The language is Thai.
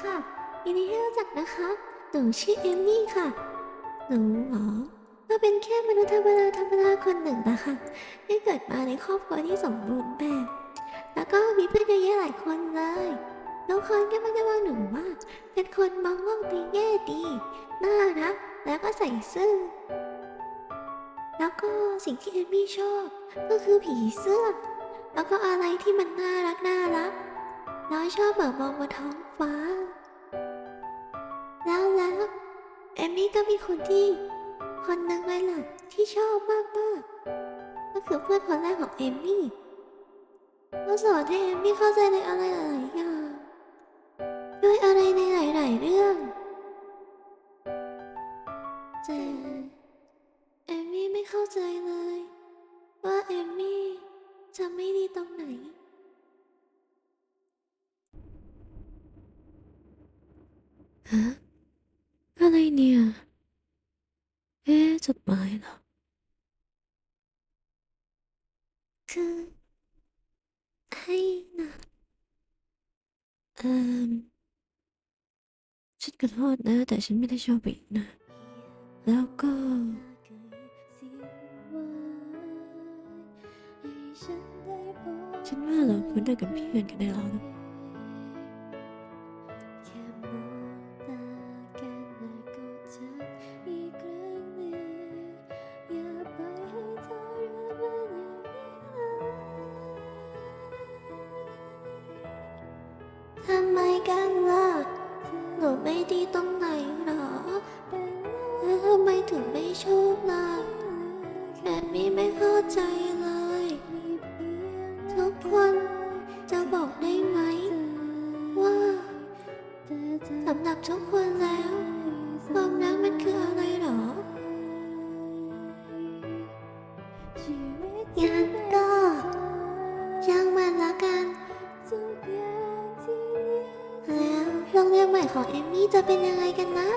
ค่ะ ยินดีที่รู้จักนะคะ หนูชื่อเอมมี่ค่ะ หนูหรอก็เป็นแค่มนุษย์ธรรมดาธรรมดาคนหนึ่งนะคะที่เกิดมาในครอบครัวที่สมบูรณ์แบบ แล้วก็มีเพื่อนเยอะแยะหลายคนเลยทุกคนก็มักจะว่าหนูว่า เป็นคนมองโลกในแง่ดี น่ารัก แล้วก็ใส่ซื่อ แล้วก็สิ่งที่เอมมี่ชอบ ก็คือผีเสื้อ แล้วก็อะไรที่มันน่ารักน่ารัก แล้วชอบแบบมองบนท้องฟ้า แล้วแล้วเอมมี่ก็มีคนที่ คนหนึ่งเลยล่ะที่ชอบมากมากก็คือเพื่อนคนแรกของเอมมี่เขาสอนให้เอมมี่เข้าใจในอะไรหลายอย่างด้วยอะไรในหลาย ๆ เรื่องแต่เอมมี่ไม่เข้าใจเลย ว่าเอมมี่จะไม่ดีตรงไหน ฮะ อะไรเนี่ย เอ๊ะ จดหมายเหรอ คือ ให้นะเอ่อฉันขอโทษนะ แต่ฉันไม่ได้ชอบอีกนะ แล้วก็ฉันว่าเราควรได้กับเพื่อนกันได้แล้วนะ หนูไม่ดีตรงไหนหรอแล้วทำไมถึงไม่ชอบล่ะแค่นี้ไม่เข้าใจเลย ทุกคนจะบอกได้ไหม ว่าสำหรับทุกคนแล้ว ความรักมันคือ ของเอมมี่จะเป็นยังไงกันนะ